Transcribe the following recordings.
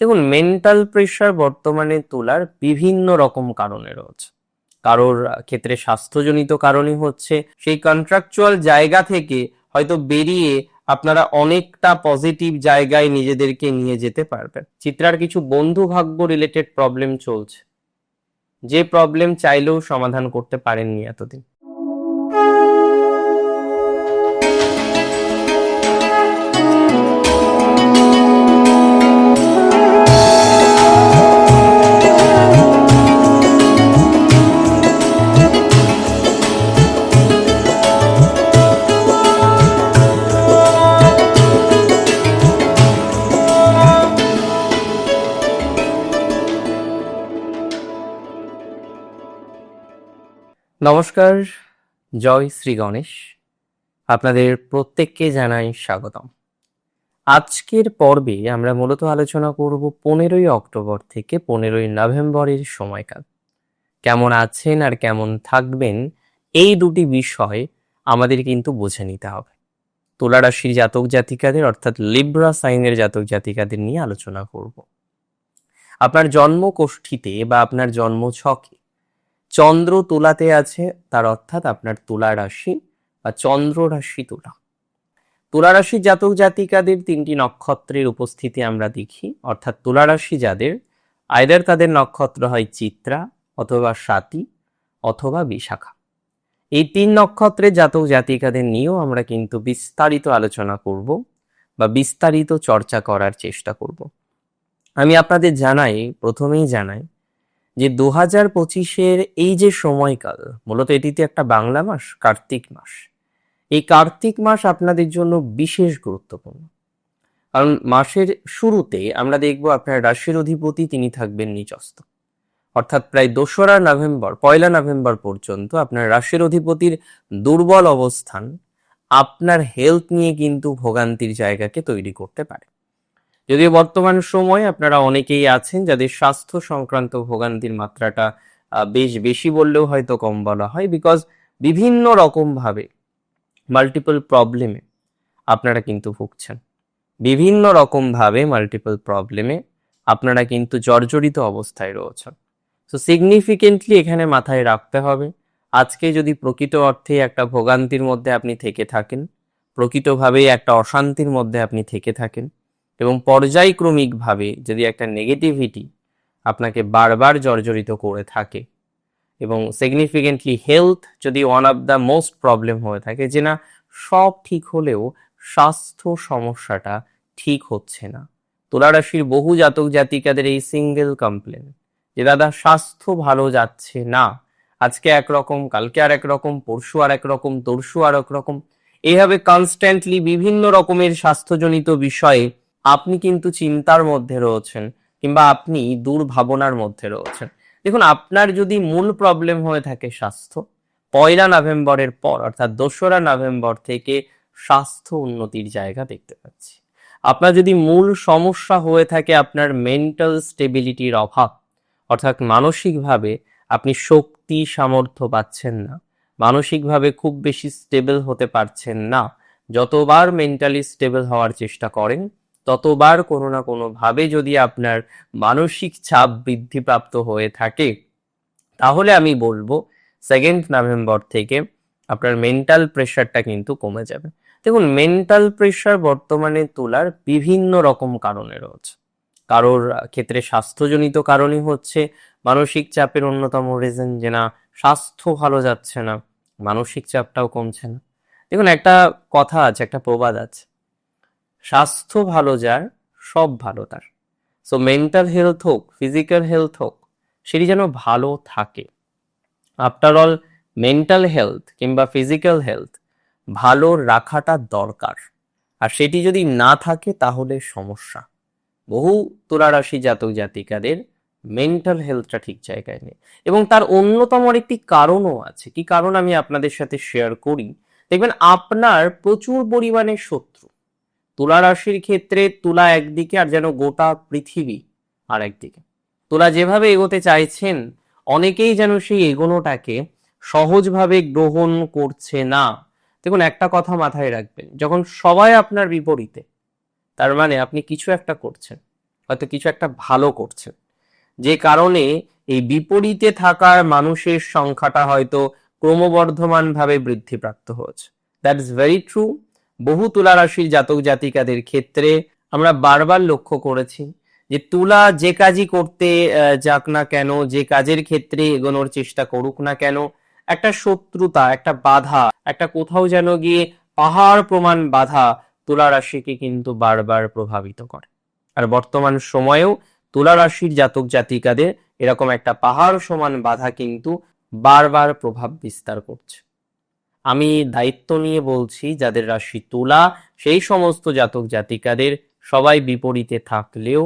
দেখুন mental pressure বর্তমানে তোলার বিভিন্ন রকম কারণে রয়েছে। কারোর ক্ষেত্রে স্বাস্থ্যজনিত কারণই হচ্ছে, সেই কন্ট্রাকচুয়াল জায়গা থেকে হয়তো বেরিয়ে আপনারা অনেকটা পজিটিভ জায়গায় নিজেদেরকে নিয়ে যেতে পারবেন। চিত্রার কিছু বন্ধু ভাগ্য রিলেটেড প্রবলেম চলছে। যে প্রবলেম চাইলেও সমাধান করতে পারেননি এতদিন। নমস্কার, জয় শ্রী গণেশ। আপনাদের প্রত্যেককে জানাই স্বাগতম। আজকের পর্বে আমরা মূলত আলোচনা করব পনেরোই অক্টোবর থেকে পনেরোই নভেম্বরের সময়কাল। কেমন আছেন আর কেমন থাকবেন এই দুটি বিষয় আমাদের কিন্তু বুঝে নিতে হবে। তুলা রাশির জাতক জাতিকাদের অর্থাৎ লিব্রা সাইনের জাতক জাতিকাদের নিয়ে আলোচনা করব। আপনার জন্মকোষ্ঠীতে বা আপনার জন্মছকে চন্দ্র তুলাতে আছে, তার অর্থাৎ আপনার তুলা রাশি বা চন্দ্র রাশি তুলা। তুলা রাশির জাতক জাতিকাদের তিনটি নক্ষত্রের উপস্থিতি আমরা দেখি। অর্থাৎ তুলা রাশি যাদের আয়দার তাদের নক্ষত্র হয় চিত্রা অথবা স্বাতি অথবা বিশাখা। এই তিন নক্ষত্রের জাতক জাতিকাদের নিয়েও আমরা কিন্তু বিস্তারিত আলোচনা করব বা বিস্তারিত চর্চা করার চেষ্টা করব। আমি আপনাদের জানাই, প্রথমেই জানাই যে দু হাজার পঁচিশের এই যে সময়কাল, মূলত এটিতে একটা বাংলা মাস, কার্তিক মাস। এই কার্তিক মাস আপনাদের জন্য বিশেষ গুরুত্বপূর্ণ। কারণ মাসের শুরুতে আমরা দেখব আপনার রাশির অধিপতি তিনি থাকবেন নিচস্থ। অর্থাৎ প্রায় দোসরা নভেম্বর, পয়লা নভেম্বর পর্যন্ত আপনার রাশির অধিপতির দুর্বল অবস্থান আপনার হেলথ নিয়ে কিন্তু ভোগান্তির জায়গাকে তৈরি করতে পারে। যদিও বর্তমান সময়ে আপনারা অনেকেই আছেন যাদের স্বাস্থ্য সংক্রান্ত ভোগান্তির মাত্রাটা বেশ বেশি বললেও হয়তো কম বলা হয় বিকজ বিভিন্ন রকমভাবে মাল্টিপল প্রবলেমে আপনারা কিন্তু ভুগছেন। বিভিন্ন রকমভাবে মাল্টিপল প্রবলেমে আপনারা কিন্তু জর্জরিত অবস্থায় রয়েছেন। সো সিগনিফিকেন্টলি এখানে মাথায় রাখতে হবে, আজকে যদি প্রকৃত অর্থে একটা ভোগান্তির মধ্যে আপনি থেকে থাকেন প্রকৃতভাবেই একটা অশান্তির মধ্যে আপনি থেকে থাকেন এবং পর্যায়ক্রমিকভাবে যদি একটা নেগেটিভিটি আপনাকে বারবার জর্জরিত করে থাকে এবং সিগনিফিকেন্টলি হেলথ যদি one of the most problem হয়ে থাকে যে না, সব ঠিক হলেও স্বাস্থ্য সমস্যাটা ঠিক হচ্ছে না। তুলা রাশির বহু জাতক জাতিকাদের এই সিঙ্গেল কমপ্লেন যে, দাদা, স্বাস্থ্য ভালো যাচ্ছে না। আজকে একরকম কালকে আর একরকম পরশু আর একরকম তরশু আর একরকম এইভাবে কনস্ট্যান্টলি বিভিন্ন রকমের স্বাস্থ্যজনিত বিষয়ে আপনি কিন্তু চিন্তার মধ্যে রয়েছেন কিংবা আপনি দুর্ভাবনার মধ্যে রয়েছেন। দেখুন, আপনার যদি মূল প্রবলেম হয়ে থাকে স্বাস্থ্য, পয়লা নভেম্বরের পর, অর্থাৎ দোসরা নভেম্বর থেকে স্বাস্থ্য উন্নতির জায়গা দেখতে পাচ্ছি। আপনার যদি মূল সমস্যা হয়ে থাকে আপনার মেন্টাল স্টেবিলিটির অভাব, অর্থাৎ মানসিকভাবে আপনি শক্তি, সামর্থ্য পাচ্ছেন না, মানসিকভাবে খুব বেশি স্টেবল হতে পারছেন না, যতবার মেন্টালি স্টেবল হওয়ার চেষ্টা করেন ততবার কোনো না কোনো ভাবে যদি আপনার মানসিক চাপ বৃদ্ধিপ্রাপ্ত হয়ে থাকে, তাহলে আমি বলব সেকেন্ড নভেম্বর থেকে আপনার মেন্টাল প্রেশারটা কিন্তু কমে যাবে। দেখুন মেন্টাল প্রেশার বর্তমানে তোলার বিভিন্ন রকম কারণে রয়েছে। কারোর ক্ষেত্রে স্বাস্থ্যজনিত কারণই হচ্ছে, মানসিক চাপের অন্যতম রিজন যে না, স্বাস্থ্য ভালো যাচ্ছে না, মানসিক চাপটাও কমছে না। দেখুন, একটা কথা আছে, একটা প্রবাদ আছে স্বাস্থ্য ভালো যার, সব ভালো তার। সো মেন্টাল হেলথ হোক ফিজিক্যাল হেলথ হোক, সেটি যেন ভালো থাকে। আফটার অল মেন্টাল হেলথ কিংবা ফিজিক্যাল হেলথ ভালো রাখাটা দরকার। আর সেটি যদি না থাকে, তাহলে সমস্যা। বহু তুলা রাশি জাতক জাতিকাদের মেন্টাল হেলথটা ঠিক জায়গায় নেই। এবং তার অন্যতম একটি কারণও আছে। কি কারণ আমি আপনাদের সাথে শেয়ার করি? দেখবেন, আপনার প্রচুর পরিমাণে শত্রু। তুলা রাশির ক্ষেত্রে তুলা একদিকে আর যেন গোটা পৃথিবী আর একদিকে তুলা যেভাবে এগোতে চাইছেন, অনেকেই যেন সেই এগোনোটাকে সহজভাবে গ্রহণ করছে না। দেখুন, একটা কথা মাথায় রাখবেন, যখন সবাই আপনার বিপরীতে, তার মানে আপনি কিছু একটা করছেন, হয়তো কিছু একটা ভালো করছেন। যে কারণে এই বিপরীতে থাকার মানুষের সংখ্যাটা হয়তো ক্রমবর্ধমানভাবে বৃদ্ধিপ্রাপ্ত হচ্ছে দ্যাট ইজ ভেরি ট্রু বহু তুলা রাশির জাতক জাতিকাদের ক্ষেত্রে আমরা বারবার লক্ষ্য করেছি যে তুলা যে কাজই করতে যাক না কেন, যে কাজের ক্ষেত্রে এগোনোর চেষ্টা করুক না কেন, একটা শত্রুতা, একটা বাধা, একটা কোথাও যেন গিয়ে পাহাড় প্রমাণ বাধা তুলা রাশিকে কিন্তু বারবার প্রভাবিত করে। আর বর্তমান সময়েও তুলা রাশির জাতক জাতিকাদের এরকম একটা পাহাড় সমান বাধা কিন্তু বারবার প্রভাব বিস্তার করছে। আমি দায়িত্ব নিয়ে বলছি, যাদের রাশি তুলা, সেই সমস্ত জাতক জাতিকাদের সবাই বিপরীতে থাকলেও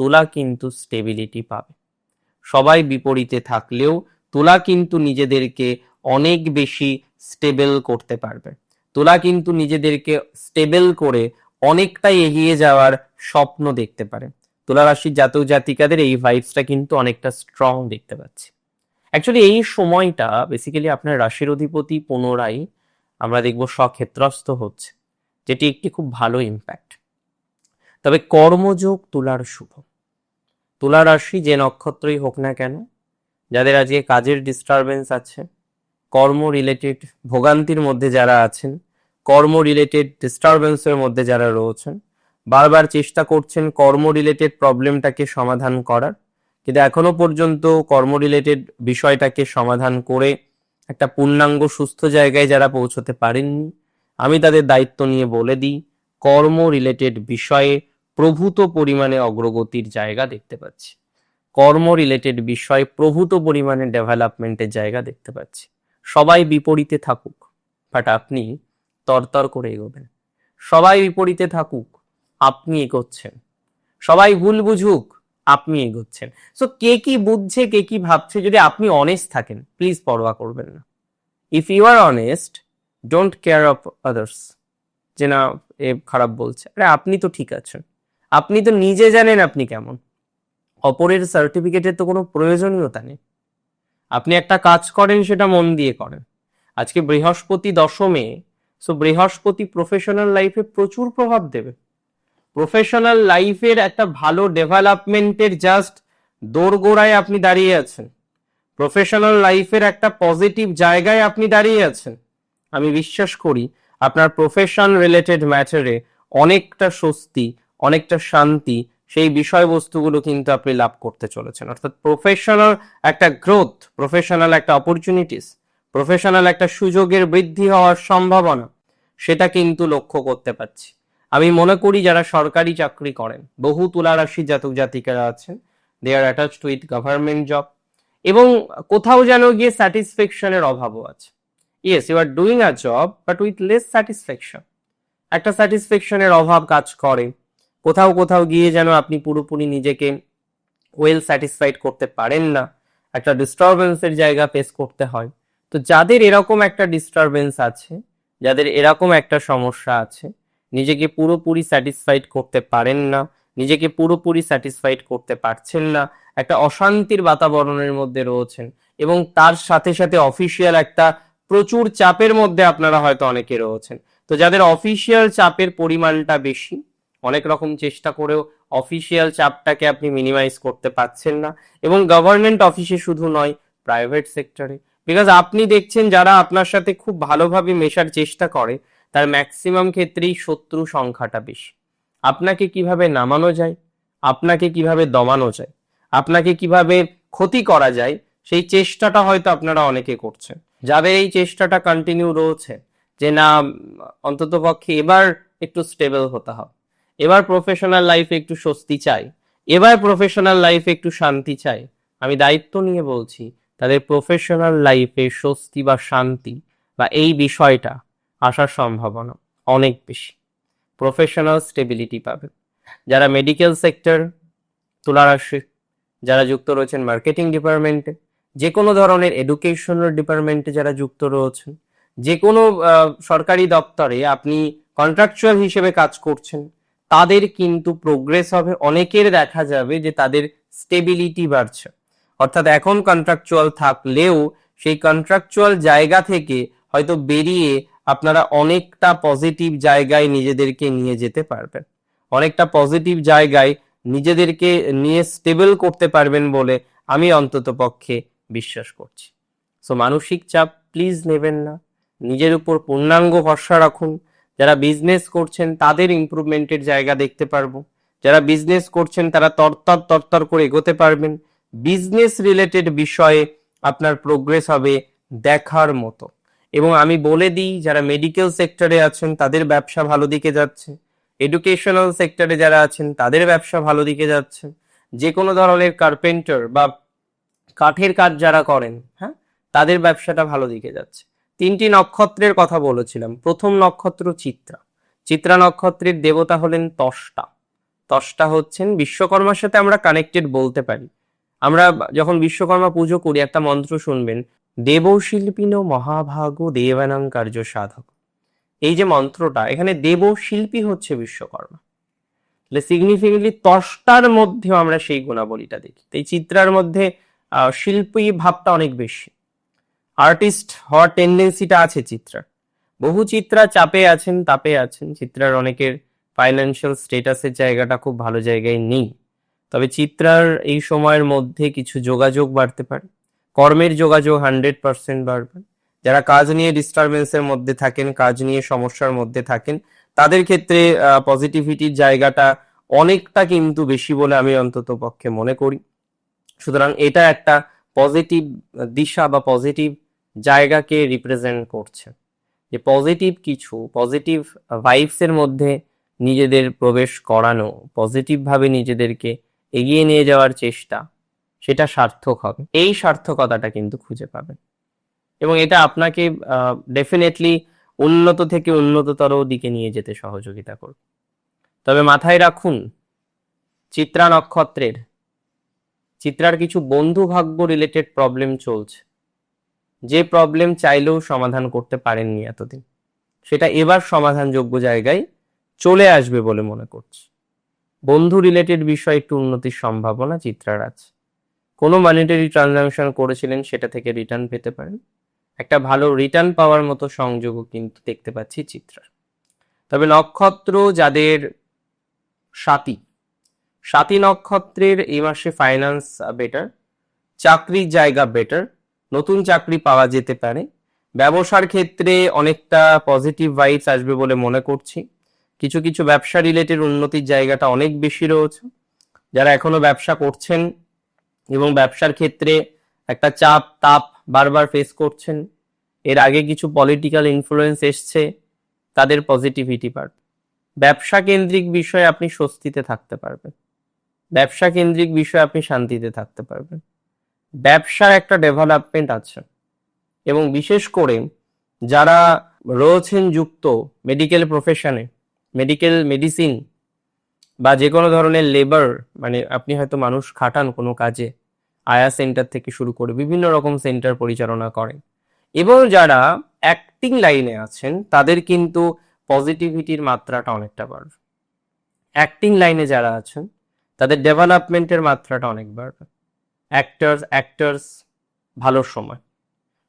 তুলা কিন্তু স্টেবিলিটি পাবে। সবাই বিপরীতে থাকলেও তুলা কিন্তু নিজেদেরকে অনেক বেশি স্টেবল করতে পারবে। তুলা কিন্তু নিজেদেরকে স্টেবল করে অনেকটাই এগিয়ে যাওয়ার স্বপ্ন দেখতে পারে। তুলা রাশির জাতক জাতিকাদের এই ভাইবসটা কিন্তু অনেকটা স্ট্রং দেখতে পাচ্ছি। অ্যাকচুয়ালি এই সময়টা বেসিক্যালি আপনার রাশির অধিপতি পুনরায় আমরা দেখব স্বক্ষেত্রস্থ হচ্ছে, যেটি একটি খুব ভালো ইম্প্যাক্ট তবে কর্মযোগ তুলার শুভ। তুলা রাশি যে নক্ষত্রই হোক না কেন, যাদের আজকে কাজের ডিস্টারবেন্স আছে, কর্ম রিলেটেড ভোগান্তির মধ্যে যারা আছেন, কর্ম রিলেটেড ডিস্টারবেন্সের মধ্যে যারা রয়েছেন, বারবার চেষ্টা করছেন কর্ম রিলেটেড প্রবলেমটাকে সমাধান করার। কিন্তু এখনও পর্যন্ত কর্ম রিলেটেড বিষয়টাকে সমাধান করে একটা পূর্ণাঙ্গ, সুস্থ জায়গায় যারা পৌঁছতে পারেননি, আমি তাদের দায়িত্ব নিয়ে বলে দিই কর্ম রিলেটেড বিষয়ে প্রভূত পরিমাণে অগ্রগতির জায়গা দেখতে পাচ্ছি। কর্ম রিলেটেড বিষয়ে প্রভূত পরিমাণে ডেভেলপমেন্টের জায়গা দেখতে পাচ্ছি। সবাই বিপরীতে থাকুক, বাট আপনি তরতর করে এগোবেন। সবাই বিপরীতে থাকুক, আপনি এগোচ্ছেন। সবাই ভুল বুঝুক আপনি এগোচ্ছেন। সো কে কি বুঝছে, কে কি ভাবছে, যদি আপনি অনেস্ট থাকেন প্লিজ পরোয়া করবেন না। If you are honest don't care of others যে না, এ খারাপ বলছে। আরে, আপনি তো ঠিক আছেন। আপনি তো নিজে জানেন আপনি কেমন। অপরের সার্টিফিকেটের তো কোনো প্রয়োজনীয়তা নেই। আপনি একটা কাজ করেন, সেটা মন দিয়ে করেন। আজকে বৃহস্পতি দশমে সো বৃহস্পতি প্রফেশনাল লাইফে প্রচুর প্রভাব দেবে। প্রফেশনাল লাইফের একটা ভালো ডেভেলপমেন্টের জাস্ট দোরগোড়ায় আপনি দাঁড়িয়ে আছেন। প্রফেশনাল লাইফের একটা পজিটিভ জায়গায় আপনি দাঁড়িয়ে আছেন। আমি বিশ্বাস করি আপনার প্রফেশন রিলেটেড ম্যাটারে অনেকটা স্বস্তি, অনেকটা শান্তি সেই বিষয়বস্তুগুলো কিন্তু আপনি লাভ করতে চলেছেন। অর্থাৎ প্রফেশনাল একটা গ্রোথ প্রফেশনাল একটা অপরচুনিটিস প্রফেশনাল একটা সুযোগের বৃদ্ধি হওয়ার সম্ভাবনা, সেটা কিন্তু লক্ষ্য করতে পারছি। আমি মনে করি যারা সরকারি চাকরি করেন, বহু তুলা রাশি জাতক জাতিকারা আছেন they are attach to with government job এবং কোথাও যেন গিয়ে স্যাটিসফ্যাকশনের অভাবও আছে। Yes you are doing a job but with less satisfaction একটা স্যাটিসফ্যাকশনের অভাব কাজ করে, কোথাও কোথাও গিয়ে যেন আপনি পুরোপুরি নিজেকে ওয়েল স্যাটিসফাইড করতে পারেন না, একটা ডিস্টারবেন্সের জায়গা ফেস করতে হয়। তো যাদের এরকম একটা ডিস্টারবেন্স আছে, যাদের এরকম একটা সমস্যা আছে নিজেকে পুরোপুরি স্যাটিসফাইড করতে পারেন না, নিজেকে পুরোপুরি স্যাটিসফাইড করতে পারছেন না, একটা অশান্তির বাতাবরণের মধ্যে রয়েছেন এবং তার সাথে সাথে অফিসিয়াল একটা প্রচুর চাপের মধ্যে আপনারা হয়তো অনেকে রয়েছেন। তো যাদের অফিসিয়াল চাপের পরিমাণটা বেশি, অনেক রকম চেষ্টা করেও অফিসিয়াল চাপটাকে আপনি মিনিমাইজ করতে পারছেন না এবং গভর্নমেন্ট অফিসে শুধু নয় প্রাইভেট সেক্টরে বিকজ আপনি দেখছেন যারা আপনার সাথে খুব ভালোভাবে মেশার চেষ্টা করে তার ম্যাক্সিমাম ক্ষেত্রেই শত্রু সংখ্যাটা বেশি। আপনাকে কীভাবে নামানো যায়? আপনাকে কীভাবে দমানো যায়? আপনাকে কীভাবে ক্ষতি করা যায়? সেই চেষ্টাটা হয়তো আপনারা অনেকে করছেন। যাদের এই চেষ্টাটা কন্টিনিউ রয়েছে যে, না, অন্তত পক্ষে এবার একটু স্টেবল হতে হবে। এবার প্রফেশনাল লাইফে একটু স্বস্তি চাই। এবার প্রফেশনাল লাইফে একটু শান্তি চাই। আমি দায়িত্ব নিয়ে বলছি, তাদের প্রফেশনাল লাইফে স্বস্তি বা শান্তি বা এই বিষয়টা আসার সম্ভাবনা অনেক বেশি। প্রফেশনাল স্টেবিলিটি পাবে। যারা মেডিকেল সেক্টর তুলারাশি, যারা যুক্ত রয়েছেন মার্কেটিং ডিপার্টমেন্টে যে কোনো ধরনের এডুকেশনাল ডিপার্টমেন্টে যারা যুক্ত রয়েছেন যে কোনো সরকারি দপ্তরে আপনি কন্ট্রাকচুয়াল হিসেবে কাজ করছেন, তাদের কিন্তু প্রোগ্রেস হবে। অনেকের দেখা যাবে যে তাদের স্টেবিলিটি বাড়ছে। অর্থাৎ এখন কন্ট্রাকচুয়াল থাকলেও সেই কন্ট্রাকচুয়াল জায়গা থেকে হয়তো বেরিয়ে আপনারা অনেকটা পজিটিভ জায়গায় নিজেদেরকে নিয়ে যেতে পারবেন। অনেকটা পজিটিভ জায়গায় নিজেদেরকে নিয়ে স্টেবল করতে পারবেন বলে আমি অন্তত পক্ষে বিশ্বাস করছি। সো মানসিক চাপ প্লিজ নেবেন না। নিজের উপর পূর্ণাঙ্গ ভরসা রাখুন। যারা বিজনেস করছেন, তাদের ইমপ্রুভমেন্টের জায়গা দেখতে পারব। যারা বিজনেস করছেন, তারা তরতর তরতর করে এগোতে পারবেন। বিজনেস রিলেটেড বিষয়ে আপনার প্রোগ্রেস হবে দেখার মতো। এবং আমি বলে দিই, যারা মেডিকেল সেক্টরে আছেন, তাদের ব্যবসা ভালো দিকে যাচ্ছে। এডুকেশনাল সেক্টরে যারা আছেন, তাদের ব্যবসা ভালো দিকে যাচ্ছে। যে কোনো ধরনের কার্পেন্টার বা কাঠের কাজ যারা করেন হ্যাঁ তাদের ব্যবসাটা ভালো দিকে যাচ্ছে। তিনটি নক্ষত্রের কথা বলেছিলাম। প্রথম নক্ষত্র চিত্রা। চিত্রা নক্ষত্রের দেবতা হলেন তষ্টা। তষ্টা হচ্ছেন বিশ্বকর্মার সাথে আমরা কানেক্টেড বলতে পারি। আমরা যখন বিশ্বকর্মা পুজো করি, একটা মন্ত্র শুনবেন দেবশিল্পিন মহাভাগ দেবানাং কার্য সাধক। এই যে মন্ত্রটা, এখানে দেবশিল্পী হচ্ছে বিশ্বকর্মা। তাহলে সিগনিফিকেন্টলি তষ্টার মধ্যেও আমরা সেই গুণাবলীটা দেখি। এই চিত্রার মধ্যে শিল্পী ভাবটা অনেক বেশি। আর্টিস্ট হওয়ার টেন্ডেন্সিটা আছে চিত্রার। বহু চিত্রা চাপে আছেন, তাপে আছেন। চিত্রার অনেকের ফাইন্যান্সিয়াল স্টেটাসের জায়গাটা খুব ভালো জায়গায় নেই। তবে চিত্রার এই সময়ের মধ্যে কিছু যোগাযোগ বাড়তে পারে। কর্মের যোগাযোগ হান্ড্রেড পার্সেন্ট বাড়বে। যারা কাজ নিয়ে ডিস্টারবেন্সের মধ্যে থাকেন, কাজ নিয়ে সমস্যার মধ্যে থাকেন, তাদের ক্ষেত্রে পজিটিভিটির জায়গাটা অনেকটা কিন্তু বেশি বলে আমি অন্তত পক্ষে মনে করি। সুতরাং এটা একটা পজিটিভ দিশা বা পজিটিভ জায়গাকে রিপ্রেজেন্ট করছে। যে পজিটিভ কিছু পজিটিভ ভাইবস এর মধ্যে নিজেদের প্রবেশ করানো পজিটিভ ভাবে নিজেদেরকে এগিয়ে নিয়ে যাওয়ার চেষ্টা সেটা সার্থক হবে। এই সার্থকতাটা কিন্তু খুঁজে পাবেন। এবং এটা আপনাকে ডেফিনেটলি উন্নত থেকে উন্নততর দিকে নিয়ে যেতে সহযোগিতা করবে। তবে মাথায় রাখুন, চিত্রা নক্ষত্রের, চিত্রার কিছু বন্ধু ভাগ্য রিলেটেড প্রবলেম চলছে। যে প্রবলেম চাইলেও সমাধান করতে পারেননি এতদিন। সেটা এবার সমাধানযোগ্য জায়গায় চলে আসবে বলে মনে করছি। বন্ধু রিলেটেড বিষয়ে একটু উন্নতির সম্ভাবনা চিত্রার আছে। কোনো মানিটারি ট্রানজাকশন করেছিলেন সেটা থেকে রিটার্ন পেতে পারেন। একটা ভালো রিটার্ন পাওয়ার মতো সংযোগও কিন্তু দেখতে পাচ্ছি চিত্রার। তবে নক্ষত্র যাদের সাতী সাতী নক্ষত্রের এই মাসে ফাইন্যান্স বেটার চাকরির জায়গা বেটার নতুন চাকরি পাওয়া যেতে পারে। ব্যবসার ক্ষেত্রে অনেকটা পজিটিভ ভাইবস আসবে বলে মনে করছি। কিছু কিছু ব্যবসা রিলেটেড উন্নতির জায়গাটা অনেক বেশি রয়েছে। যারা এখনও ব্যবসা করছেন এবং ব্যবসার ক্ষেত্রে একটা চাপ, তাপ বারবার ফেস করছেন। এর আগে কিছু পলিটিক্যাল ইনফ্লুয়েন্স এসছে, তাদের পজিটিভিটি বাড়বে ব্যবসা কেন্দ্রিক বিষয়ে আপনি স্বস্তিতে থাকতে পারবেন। ব্যবসা কেন্দ্রিক বিষয়ে আপনি শান্তিতে থাকতে পারবেন। ব্যবসার একটা ডেভেলপমেন্ট আছে এবং বিশেষ করে যারা রয়েছেন যুক্ত মেডিকেল প্রফেশনে মেডিকেল মেডিসিন বা যে কোনো ধরনের লেবার মানে আপনি হয়তো মানুষ খাটান কোনো কাজে, আয়া সেন্টার থেকে শুরু করে বিভিন্ন রকম সেন্টার পরিচালনা করেন। এবং যারা অ্যাক্টিং লাইনে আছেন, তাদের কিন্তু পজিটিভিটির মাত্রাটা অনেকটা বাড়বে। অ্যাক্টিং লাইনে যারা আছেন, তাদের ডেভেলপমেন্টের মাত্রাটা অনেক বাড়বে। অ্যাক্টার্স অ্যাক্টার্স ভালো সময়।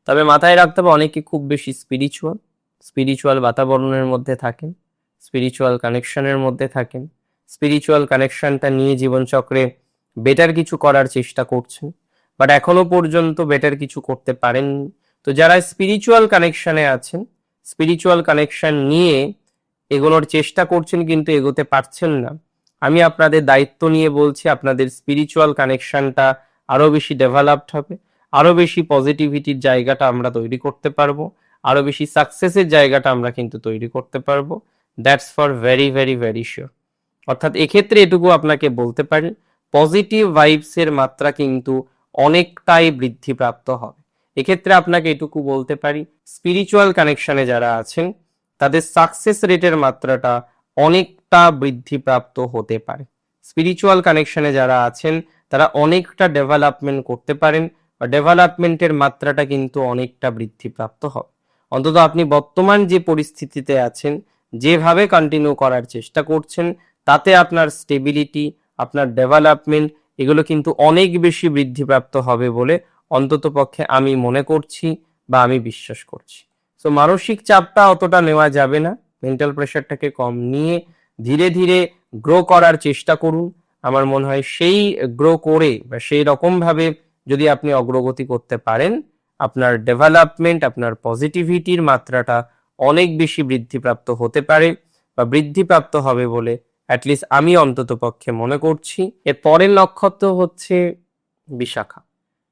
তবে মাথায় রাখতে হবে, অনেকে খুব বেশি স্পিরিচুয়াল স্পিরিচুয়াল বাতাবরণের মধ্যে থাকেন স্পিরিচুয়াল কানেকশনের মধ্যে থাকেন। স্পিরিচুয়াল কানেকশনটা নিয়ে জীবনচক্রে বেটার কিছু করার চেষ্টা করছেন বাট এখনও পর্যন্ত বেটার কিছু করতে পারেননি। তো যারা স্পিরিচুয়াল কানেকশনে আছেন স্পিরিচুয়াল কানেকশন নিয়ে এগোনোর চেষ্টা করছেন কিন্তু এগোতে পারছেন না, আমি আপনাদের দায়িত্ব নিয়ে বলছি আপনাদের স্পিরিচুয়াল কানেকশনটা আরও বেশি ডেভেলপড হবে, আরও বেশি পজিটিভিটির জায়গাটা আমরা তৈরি করতে পারব, আরও বেশি সাকসেসের জায়গাটা আমরা কিন্তু তৈরি করতে পারব that's for very very very sure অর্থাৎ এক্ষেত্রে এটুকু আপনাকে বলতে পারি পজিটিভ ভাইবস এর মাত্রা কিন্তু অনেকটাই বৃদ্ধিপ্রাপ্ত হবে। এক্ষেত্রে আপনাকে এটুকু বলতে পারি স্পিরিচুয়াল কানেকশনে যারা আছেন, তাদের সাকসেস রেটের মাত্রাটা অনেকটা বৃদ্ধিপ্রাপ্ত হতে পারে। স্পিরিচুয়াল কানেকশনে যারা আছেন, তারা অনেকটা ডেভেলপমেন্ট করতে পারেন বা ডেভেলপমেন্টের মাত্রাটা কিন্তু অনেকটা বৃদ্ধিপ্রাপ্ত হবে। অন্তত আপনি বর্তমান যে পরিস্থিতিতে আছেন, যেভাবে কন্টিনিউ করার চেষ্টা করছেন তাতে আপনার স্টেবিলিটি আপনার ডেভেলপমেন্ট এগুলো কিন্তু অনেক বেশি বৃদ্ধিপ্রাপ্ত হবে বলে অন্তত পক্ষে আমি মনে করছি বা আমি বিশ্বাস করছি। সো মানসিক চাপটা অতটা নেওয়া যাবে না। মেন্টাল প্রেশারটাকে কম নিয়ে ধীরে ধীরে গ্রো করার চেষ্টা করুন। আমার মনে হয় সেই গ্রো করে বা সেই রকম ভাবে যদি আপনি অগ্রগতি করতে পারেন, আপনার ডেভেলপমেন্ট আপনার পজিটিভিটির মাত্রাটা অনেক বেশি বৃদ্ধিপ্রাপ্ত হতে পারে বা বৃদ্ধিপ্রাপ্ত হবে বলে অ্যাটলিস্ট আমি অন্তত পক্ষে মনে করছি। এর পরের নক্ষত্র হচ্ছে বিশাখা।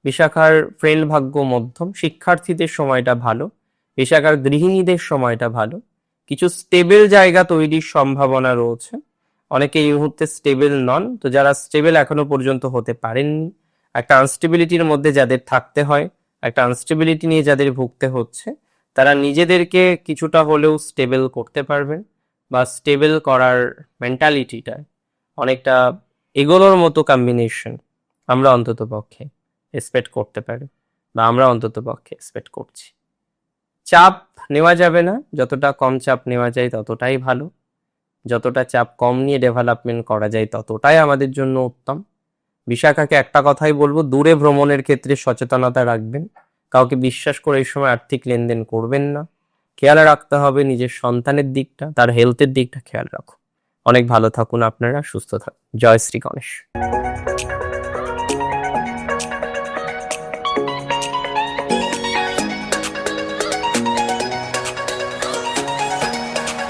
বিশাখার ফ্রেন্ড ভাগ্য মধ্যম, শিক্ষার্থীদের সময়টা ভালো, বিশাখার গৃহিণীদের সময়টা ভালো, কিছু স্টেবল জায়গা তৈরির সম্ভাবনা রয়েছে। অনেকে এই মুহূর্তে স্টেবল নন, তো যারা স্টেবল এখনও পর্যন্ত হতে পারেননি, একটা আনস্টেবিলিটির মধ্যে যাদের থাকতে হয়, একটা আনস্টেবিলিটি নিয়ে যাদের ভুগতে হচ্ছে, তারা নিজেদেরকে কিছুটা হলেও স্টেবল করতে পারবেন। বা স্টেবল করার মেন্টালিটিটা অনেকটা এগোনোর মতো কম্বিনেশন আমরা অন্তত পক্ষে এক্সপেক্ট করতে পারি বা আমরা অন্তত পক্ষে এক্সপেক্ট করছি। চাপ নেওয়া যাবে না, যতটা কম চাপ নেওয়া যায় ততটাই ভালো। যতটা চাপ কম নিয়ে ডেভেলপমেন্ট করা যায় ততটাই আমাদের জন্য উত্তম। বিশাখাকে একটা কথাই বলব, দূরে ভ্রমণের ক্ষেত্রে সচেতনতা রাখবেন। কাউকে বিশ্বাস করে এই সময় আর্থিক লেনদেন করবেন না। খেয়াল রাখতে হবে নিজের সন্তানের দিকটা, তার হেলথের দিকটা খেয়াল রাখো। অনেক ভালো থাকুন আপনারা, সুস্থ থাকুন। জয় শ্রী গণেশ।